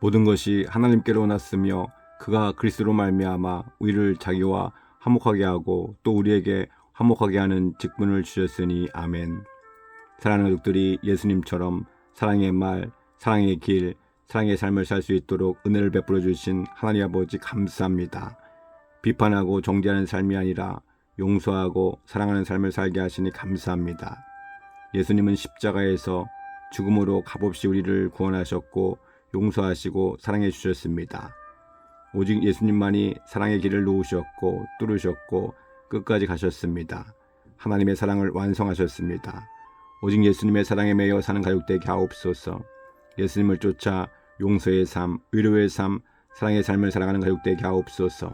모든 것이 하나님께로 났으며 그가 그리스도로 말미암아 우리를 자기와 화목하게 하고 또 우리에게 화목하게 하는 직분을 주셨으니 아멘. 사랑하는 가족들이 예수님처럼 사랑의 말, 사랑의 길, 사랑의 삶을 살 수 있도록 은혜를 베풀어 주신 하나님 아버지 감사합니다. 비판하고 정죄하는 삶이 아니라 용서하고 사랑하는 삶을 살게 하시니 감사합니다. 예수님은 십자가에서 죽음으로 값없이 우리를 구원하셨고 용서하시고 사랑해 주셨습니다. 오직 예수님만이 사랑의 길을 놓으셨고 뚫으셨고 끝까지 가셨습니다. 하나님의 사랑을 완성하셨습니다. 오직 예수님의 사랑에 매여 사는 가족 되게 하옵소서. 예수님을 쫓아 용서의 삶, 위로의 삶, 사랑의 삶을 살아가는 가족 되게 하옵소서.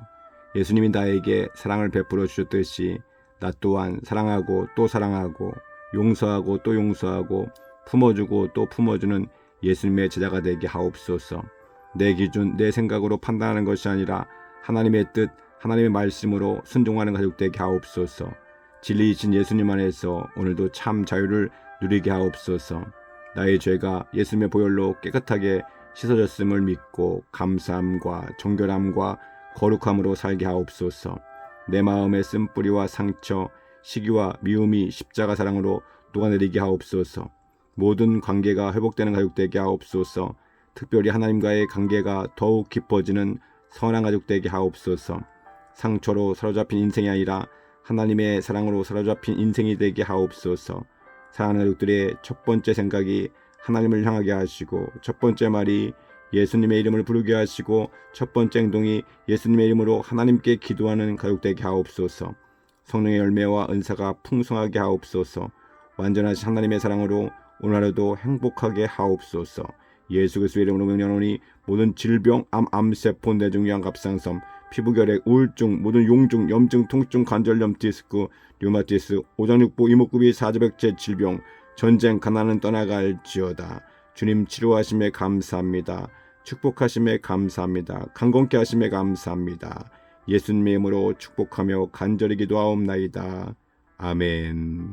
예수님이 나에게 사랑을 베풀어 주셨듯이 나 또한 사랑하고 또 사랑하고 용서하고 또 용서하고 품어주고 또 품어주는 예수님의 제자가 되게 하옵소서. 내 기준, 내 생각으로 판단하는 것이 아니라 하나님의 뜻, 하나님의 말씀으로 순종하는 가족 되게 하옵소서. 진리이신 예수님 안에서 오늘도 참 자유를 누리게 하옵소서. 나의 죄가 예수님의 보혈로 깨끗하게 씻어졌음을 믿고 감사함과 정결함과 거룩함으로 살게 하옵소서. 내 마음의 쓴뿌리와 상처, 시기와 미움이 십자가 사랑으로 녹아내리게 하옵소서. 모든 관계가 회복되는 가족 되게 하옵소서. 특별히 하나님과의 관계가 더욱 깊어지는 선한 가족 되게 하옵소서. 상처로 사로잡힌 인생이 아니라 하나님의 사랑으로 사로잡힌 인생이 되게 하옵소서. 사랑하는 가족들의 첫 번째 생각이 하나님을 향하게 하시고 첫 번째 말이 예수님의 이름을 부르게 하시고 첫 번째 행동이 예수님의 이름으로 하나님께 기도하는 가족 되게 하옵소서. 성령의 열매와 은사가 풍성하게 하옵소서. 완전하신 하나님의 사랑으로 오늘 하루도 행복하게 하옵소서. 예수 그리스도의 이름으로 명령하노니 모든 질병, 암, 암세포, 뇌종양, 갑상선, 피부결핵, 우울증, 모든 용증, 염증, 통증, 관절염, 디스크, 류마티스, 오장육부, 이목구비, 사주백제 질병, 전쟁, 가난은 떠나갈지어다. 주님 치료하심에 감사합니다. 축복하심에 감사합니다. 강건케 하심에 감사합니다. 예수님의 이름으로 축복하며 간절히 기도하옵나이다. 아멘.